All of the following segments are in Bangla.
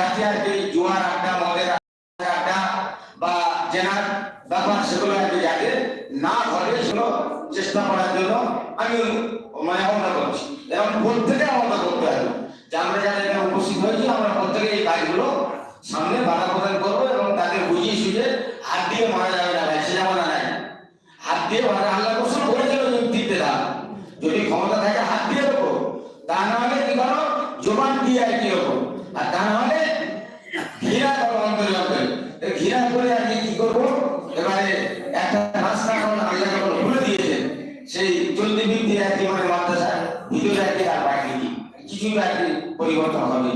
আর কি জুয়ার আড্ডা, মদের আড্ডা বা জেনার ব্যাপার সেগুলো কি যাতে না ঘটে, সেগুলো চেষ্টা করার জন্য আমি মানে আহ্বান করছি। এবং প্রত্যেকে আহ্বান করতে হবে। যে আমরা যারা এখানে উপস্থিত হয়েছি, আমরা প্রত্যেকে এই কাজগুলো সামনে বাধা প্রদান করব এবং তাদের বুঝিয়ে সুঝে হাত দিয়ে মারা যাবে না সে জামানা নাই। হাত দিয়ে মারা, আল্লাহ রসুল বলেছিল দিতে দাও যদি ক্ষমতা থাকে হাত দিয়ে দেবো তা না হলে কি করো জোবান দিয়ে আর কি হব আর তা না হলে ঘৃণা করো অন্তরে ঘৃণা করে আর কি এবারে একটা এখন আল্লাহ যখন খুলে দিয়েছে সেই চলতি কি মানে মাদ্রাসা ভিতরে কি আর বাকি নেই। কিছুই আর কি পরিবর্তন হবে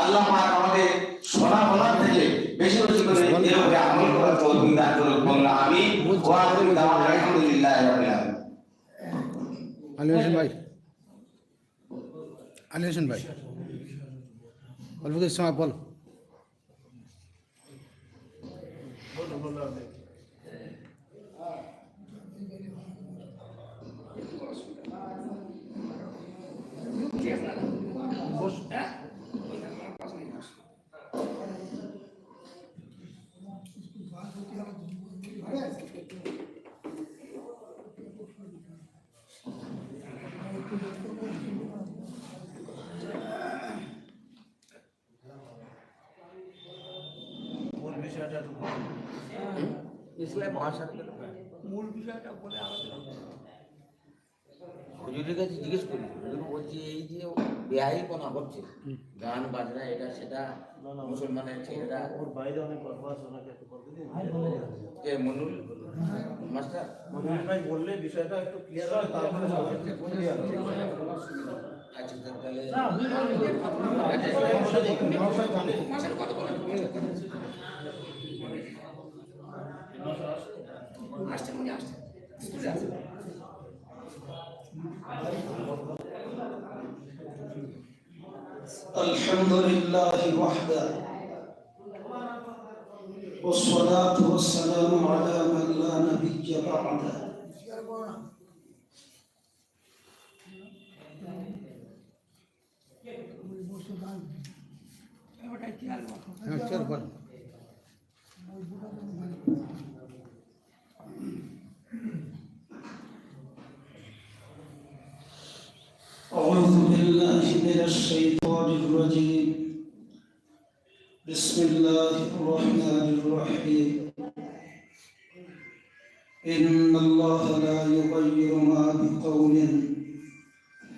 আল্লাহ আমাদের শোনা বলার থেকে বেশি বেশি করে আমল করার দান বললাম আমি ওয়া আলহামদুলিল্লাহি আলী হোসেন ভাই। আলী হোসেন ভাই। অল্প কিছু সময় বল। মূল ইসলাম ভাষার মূল বিষয়টা বলে হুজুরের কাছে জিজ্ঞেস করি হুজুর বলছে এই যে বেহাই কোনা করছে গান বাজনা এটা সেটা মুসলমানের ছেলেরা ওর বাইরে অনেক কথা আছে ওনাকে একটু বলতে দিন। কে মনুল মাস্টার? মনির ভাই বললে বিষয়টা একটু ক্লিয়ার হবে তারপরে সবাই ক্লিয়ার হবে আচ্ছা তাহলে জানে। আচ্ছা, কথা বলেন। الحمد لله وحده والصلاة والسلام على من لا نبي بعده Thank you. أعوذ بالله من الشيطان الرجيم. بسم الله الرحمن الرحيم. إن الله لا يغير ما بقوم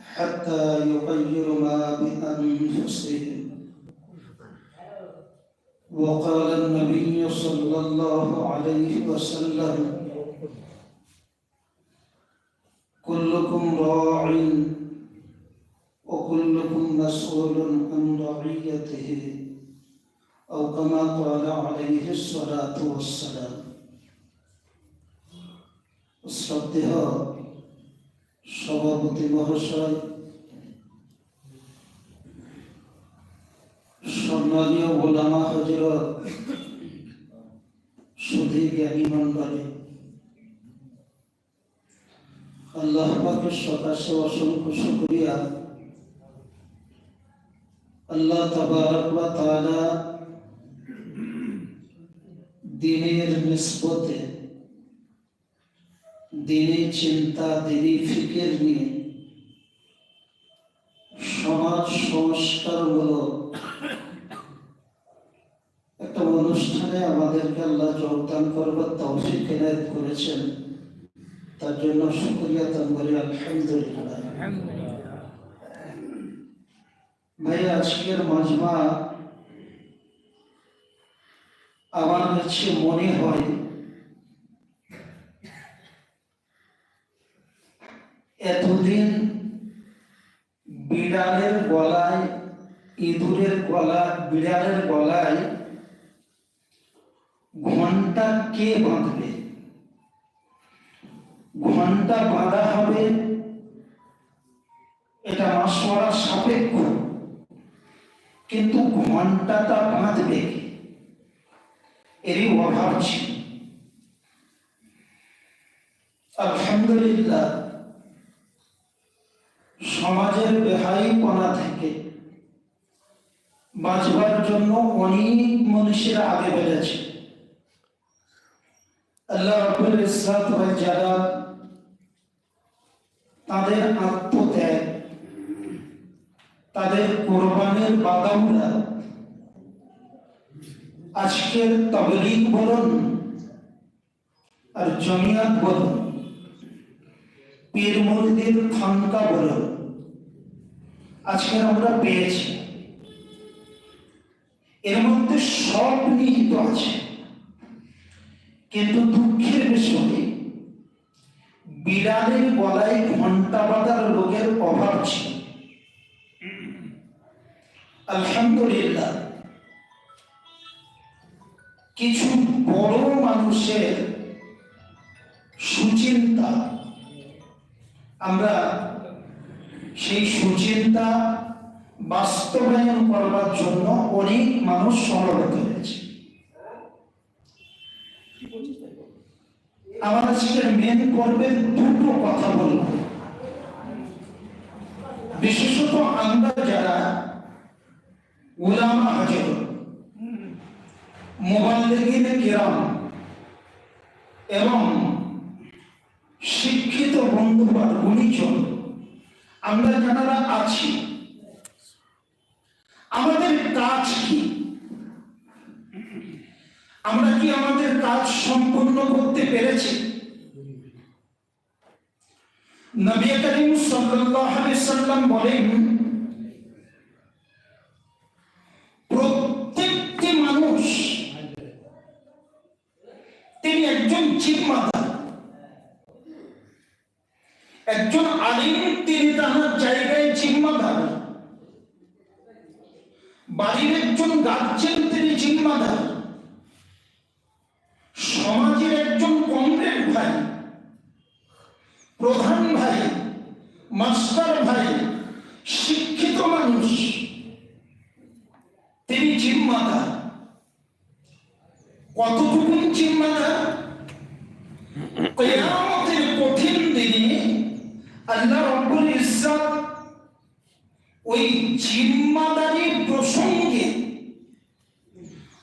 حتى يغير ما بأنفسهم. وقال النبي صلى الله عليه وسلم كلكم راع وكلكم مسؤول عن رعيته أو كما قال عليه الصلاة والسلام শ্রদ্ধেয় সভাপতি মহাশয় সম্মানীয় গোলামা হজরত সুধী জ্ঞানী মন্ডলী আল্লাহ পাকের সকাশে অসংখ্য শুকরিয়া আল্লাহ তাআলা দিনের নিসবতে দিনের চিন্তা, দিনী ফিকির নিয়ে সমাজ সংস্কারমূলক একটা অনুষ্ঠানে আমাদেরকে আল্লাহ যোগদান করবার তৌফিক এনায়েত করেছেন। তার জন্য শুকরিয়া তান বলি আলহামদুলিল্লাহ। ভাই আজকের মাজমা আমার কাছে মনে হয় এতদিন বিড়ালের গলায়, ইঁদুরের গলা, বিড়ালের গলায় ঘণ্টা কে বাঁধবে? ঘণ্টা বাঁধা হবে এটা মাসমারা সাপেক্ষ। কিন্তু ঘন্টাটা বাঁধবে কে? এরই অভাব ছিল আলহামদুলিল্লাহ, সমাজের বেহাইপনা থেকে বাঁচবার জন্য অনেক মানুষের আগে বেড়েছে আল্লাহ রব্বুল ইসরাত জালাল তাদের আত্মত্যাগ তাদের কোরবানের বাদামরা আজকের তবলিগ বলুন আর জমিয়াত বলুন, পীর মুরিদের খানকা বলুন আজকে আমরা পেয়েছি। এর মধ্যে সব নিহিত আছে। কিন্তু দুঃখের বিষয়, বিড়ালের গলায় ঘণ্টা বাঁধার লোকের অভাব ছিল। আলহামদুলিল্লাহ। কিছু বড় মানুষের সুচিন্তা। আমরা সেই সুচিন্তা বাস্তবায়ন করবার জন্য অনেক মানুষ সমবেত হয়েছে। আমার আজকের মেন পর্বের দুটো কথা বলব। বিশেষত আমরা উলামা হাজির মোবাল্লিগিন কিরাম এবং শিক্ষিত বন্ধুবার গুণীজন, আমরা যারা আছি, আমাদের কাজ কি? আমরা কি আমাদের কাজ সম্পূর্ণ করতে পেরেছি? নবী করিম সাল্লাল্লাহু আলাইহি সাল্লাম বলেন প্রত্যেকটি মানুষ তিনি একজন জিম্মাদার একজন আলিম তিনি তাহার জায়গায় জিম্মাদার বাড়ির একজন গার্জেন তিনি জিম্মাদার সমাজের একজন কমরেড ভাই, প্রধান ভাই, মাস্টার ভাই, শিক্ষিত মানুষ, তিনি জিম্মাদার কতটুকু জিম্মাদার কিয়ামতের কঠিন দিনে আল্লাহ রব্বুল ইজ্জত ওই জিম্মাদারি প্রসঙ্গে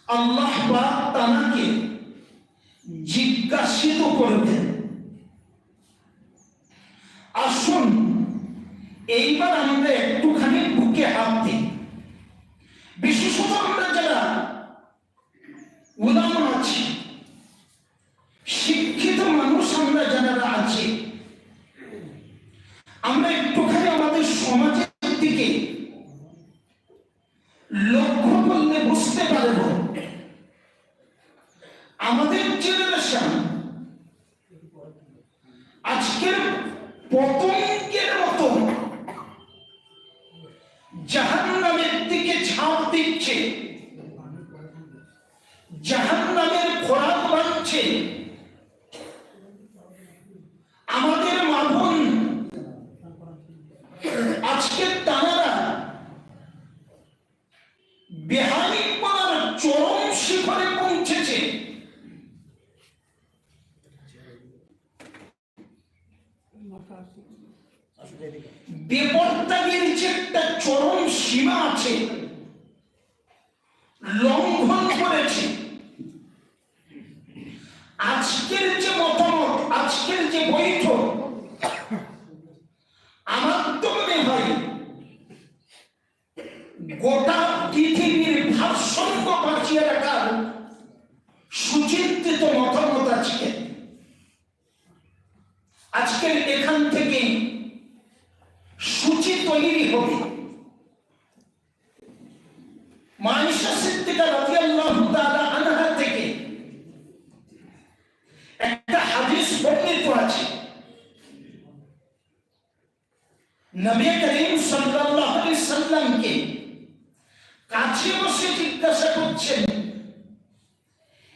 আল্লাহ পাক তানাকে জিজ্ঞাসিত করবেন। আসুন, এইবার আমরা একটুখানি বুকে হাত দিই। বিশেষত আমরা যারা উলামা আছি শিক্ষিত মানুষ আমরা যারা আছি। আমরা একটুখানি আমাদের সমাজের দিকে লক্ষ্য করলে বুঝতে পারব। আমাদের জেনারেশন আজকের পতঙ্গের মতো জাহান্নামের দিকে ঝাঁপ দিচ্ছে, জাহান্নামের খোরাক বাড়ছে আমাদের মাভন আজকে তারা বেহারি পাড়ার চরম শিখরে পৌঁছেছে বেপর্দাগির যে একটা চরম সীমা আছে। লঙ্ঘন করেছে। আজকের যে মতামত, আজকের যে বৈঠক, আমার তো মনে হয় গোটা পৃথিবীর ভারসাম্য বাঁচিয়ে রাখার সুচিন্তিত মতামত আজকে। আজকের এখান থেকে সূচি তৈরি হবে মাইশা সিদ্দিকা রাদিয়াল্লাহু তাআলা আনহা থেকে একটা হাদিস বর্ণিত আছে নবী করিম সাল্লাল্লাহু আলাইহি সাল্লামকে কাছে বসে জিজ্ঞাসা করছেন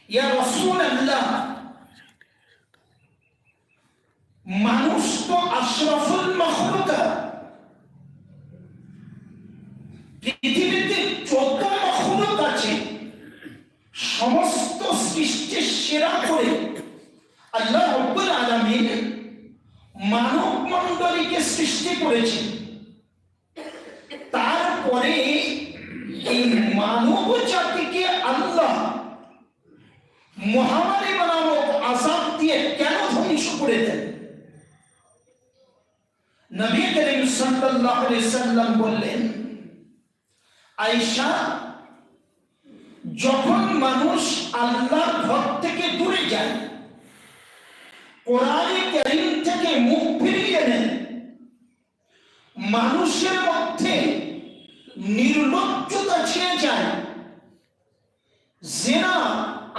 ইয়া রাসূলুল্লাহ মানুষ তো আশরাফুল মাখলুকাত পৃথিবীতে যত মখলুক আছে সমস্ত সৃষ্টির সেরা করে আল্লাহ রব্বুল আলামিন মানব মণ্ডলীকে সৃষ্টি করেছেন তারপরে এই মানব জাতিকে আল্লাহ মহামারী নামক আজাব দিয়ে কেন ধ্বংস করে দেন নবী করিম সাল্লাল্লাহু সাল্লাম বললেন, আয়েশা, যখন মানুষ আল্লাহর ঘর থেকে দূরে যায়, কোরআনে কারীম থেকে মুখ ফিরিয়ে নেন মানুষের মধ্যে নির্লজ্জতা ছেয়ে যায়, জেনা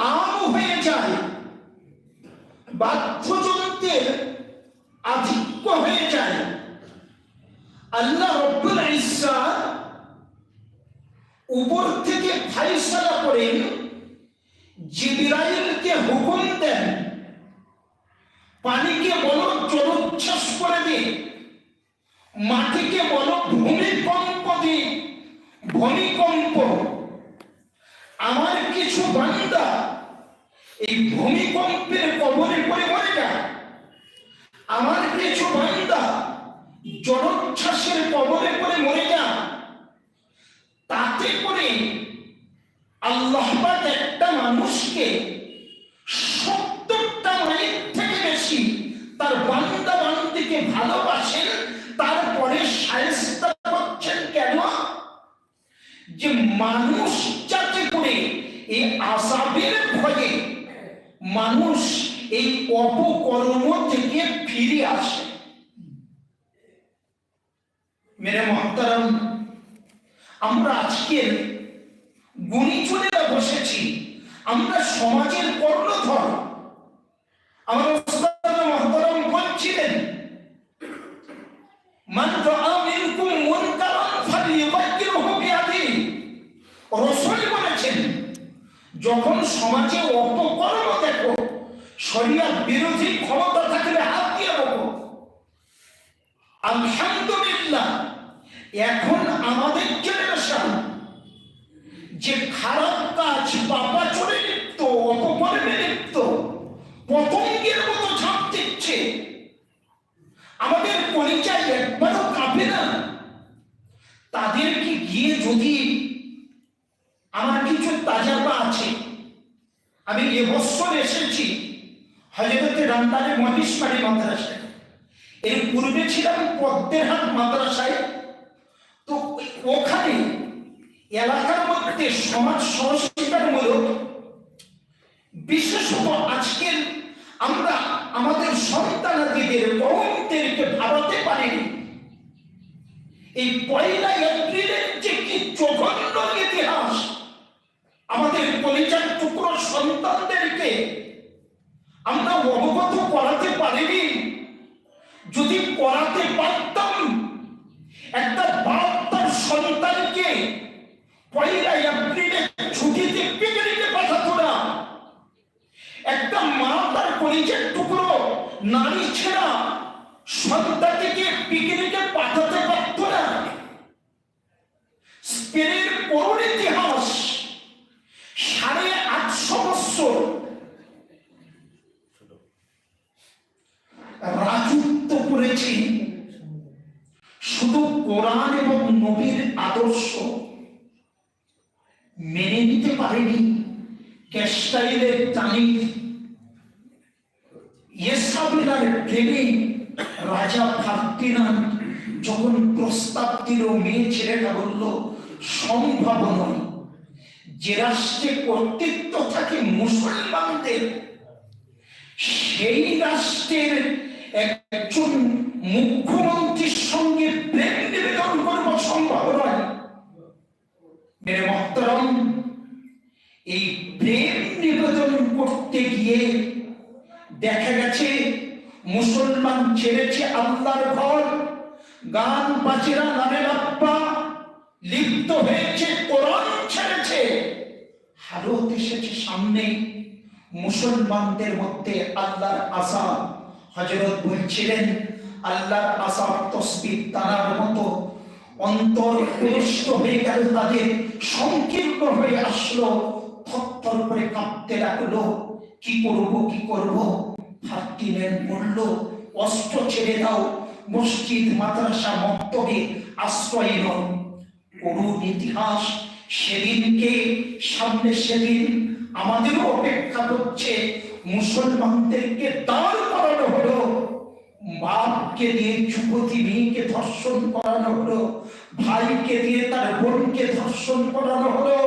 আম হয়ে যায়, বাদ্যযন্ত্রের আধিক্য হয়ে যায়। আল্লাহ রব্বুল ইজ্জাত উপর থেকে ফাইসালা করেন, জিবরাইলকে হুকুম দেন, পানিকে বলো জলোচ্ছ্বাস করে দে, মাটিকে বলো ভূমিকম্প দি, ভূমিকম্প। আমার কিছু বান্দা এই ভূমিকম্পের কবলে পড়ে মরে যায়। আমার কিছু বান্দা জলোচ্ছ্বাসের কবলে পড়ে মরে যায় তাতে করে আল্লাহ একটা মানুষকে সত্তরটা মাইল থেকে বেশি তার বান্দা বান্দিকে ভালোবাসেন, তারপরে করছেন কেন? যে মানুষ যাতে করে এই আসাবের ভয়ে মানুষ এই অপকর্ম থেকে ফিরে আসে। মেরে মহতারাম আমরা আজকের গুণীজনেরা বসেছি। আমরা সমাজের কর্ণধর। আমার মহতারাম বলছিলেন, মান রাআ মিনকুম মুনকারান ফালিয়ুগাইয়িরহু বিয়াদিহি রাসূল বলেছেন, যখন সমাজে অপকর্ম দেখো শরিয়াত বিরোধী ক্ষমতা থাকলে হাত দিয়ে রাখো আলহামদুলিল্লাহ এখন আমাদের জেনারেশন যে খারাপ কাজ পাপাচরে লিপ্ত অপকর্মে লিপ্ত পতঙ্গের মতো ঝাঁপ দিচ্ছে। আমাদের পরিচয় একবারও কাঁপে না। তাদেরকে গিয়ে যদি আমার কিছু তাজাবা আছে, আমি এবছর এসেছি হজরতে রামদারে মহিষমারি মাদ্রাসায়। এর পূর্বে ছিলাম পদ্মের হাট মাদ্রাসায় তো ওই- ওখানে এলাকার মধ্যে সমাজ সংস্কার মূলক বিশেষত আজকের আমরা আমাদের সন্তানাদিদের কৌমদেরকে ভাবাতে পারিনি। এই পয়লা এপ্রিলের যে কি জঘন্য ইতিহাস, আমাদের কলিজার টুকরো সন্তানদেরকে আমরা অবগত করাতে পারিনি। যদি করাতে পারতাম, একটা বাপ সন্তানকে পয়লা এপ্রিলে ছুটিতে পিকনিকে পাঠাতো না একটা মা তার কলিজের টুকরো, নারী ছেড়া সন্তানকে পিকনিকে পাঠাতে পারত না স্পেনের করুণ ইতিহাস, সাড়ে আটশো বৎসর রাজত্ব করেছি শুধু কোরআন এবং নবীর আদর্শ। মেনে নিতে পারেনি। ক্যাস্টাইলের টানি ইয়েসাবিলার প্রেমে রাজা ফার্দিনান্দ যখন প্রস্তাব দিল, মেয়ে ছেলেটা বলল, সম্ভব নয়। যে রাষ্ট্রে কর্তৃত্ব থাকে মুসলমানদের, সেই রাষ্ট্রের একজন মুখ্যমন্ত্রীর সঙ্গে প্রেম নিবেদন করব সম্ভব নয়। মেরে মহতরম এই প্রেম নিবেদন করতে গিয়ে দেখা গেছে, মুসলমান ছেড়েছে আল্লাহর ঘর, গান বাজেরা নামে বাপ্পা, লিপ্ত হয়েছে, কোরআন ছেড়েছে। হারত এসেছে সামনে, মুসলমানদের মধ্যে আল্লাহর আশা হজরত বলছিলেন, আল্লাহর আশা তসবির তারার মতো অন্তর পুরস্ত হয়ে গেল তাদের সংকীর্ণ হয়ে আসলো, থরথর করে কাঁপতে লাগল। কি করব কি করব? ফার্টিনের বলল, অস্ত্র ছেড়ে দাও, মসজিদ, মাদ্রাসা, মক্তবে আশ্রয় নয় করুণ ইতিহাস, সেদিনকে, সামনে সেদিন আমাদেরও অপেক্ষা করছে, মুসলমানদেরকে দাঁড় করানো হলো। বাপকে দিয়ে যুবতী মেয়েকে ধর্ষণ করানো হলো, ভাইকে দিয়ে তার বোনকে ধর্ষণ করানো হলো।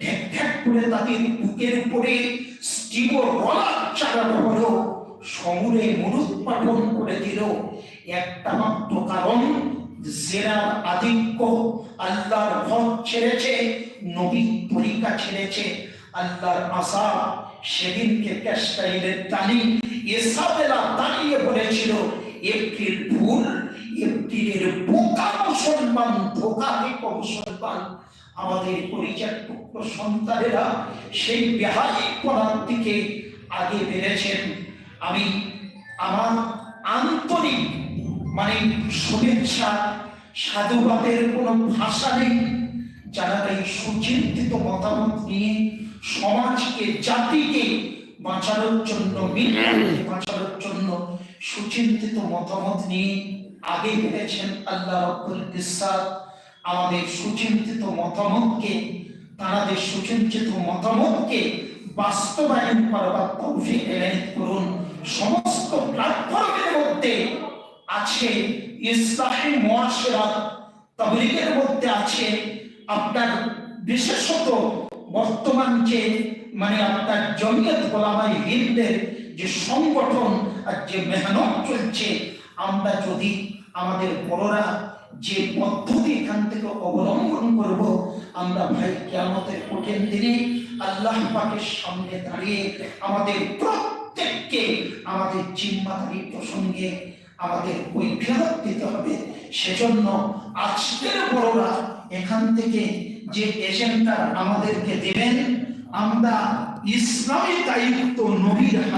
ঢেক ঢেক করে তাদের বুকের উপরে স্টিম রলার চালানো হলো। সমূলে মরুৎপাটন করে দিল। একটা মাত্র কারণ জেনার আধিক্য আল্লাহর ভয় ছেড়েছে নবী তরিকা ছেড়েছে। আল্লাহর আশা সেদিনকে ক্যাস্টাইলের টানি এসাবেলা দাঁড়িয়ে বলেছিল এপ্রিল ভুল এপ্রিলের বোকা মুসলমান ধোকা দিক মুসলমান। আমাদের পরিচয় টুকরো সন্তানেরা সেই বেহাই পড়ার দিকে আগে বেড়েছেন। আমি আমার আন্তরিক মানে শুভেচ্ছা, সাধুবাদের কোনো ভাষা নেই। যারা এই সুচিন্তিত মতামত নিয়ে সমাজকে, জাতিকে বাঁচানোর জন্য বাঁচানোর জন্য সুচিন্তিত মতামত নিয়ে আগে বেড়েছেন আল্লাহ রব্বুল ইসাদ আমাদের সুচিন্তিত মতামতকে তাদের সুচিন্তিত মতামতকে বাস্তবায়ন করবার তৌফিক এলাহিত করুন। সমস্ত প্ল্যাটফর্মের মধ্যে আছে ইসলাহি মুআশিরাত, তাবলীগের মধ্যে আছে আপনার বিশেষত বর্তমান যে মানে আপনার জমিয়ত গোলামাই হিন্দের যে সংগঠন আর যে মেহনত চলছে, আমরা যদি আমাদের বড়রা যে পদ্ধতি এখান থেকে অবলম্বন করব, আমরা ভাই কেয়ামতের কঠিন দিনে আল্লাহ পাকের সামনে দাঁড়িয়ে আমাদের প্রত্যেককে, আমাদের জিম্মাদারি প্রসঙ্গে আমাদের কৈফিয়ত দিতে হবে। সেজন্য আজকের বড়রা এখান থেকে যে এজেন্টটা আমাদেরকে দেবেন, আমরা ইসলামী দায়িত্ব নবীর হাতে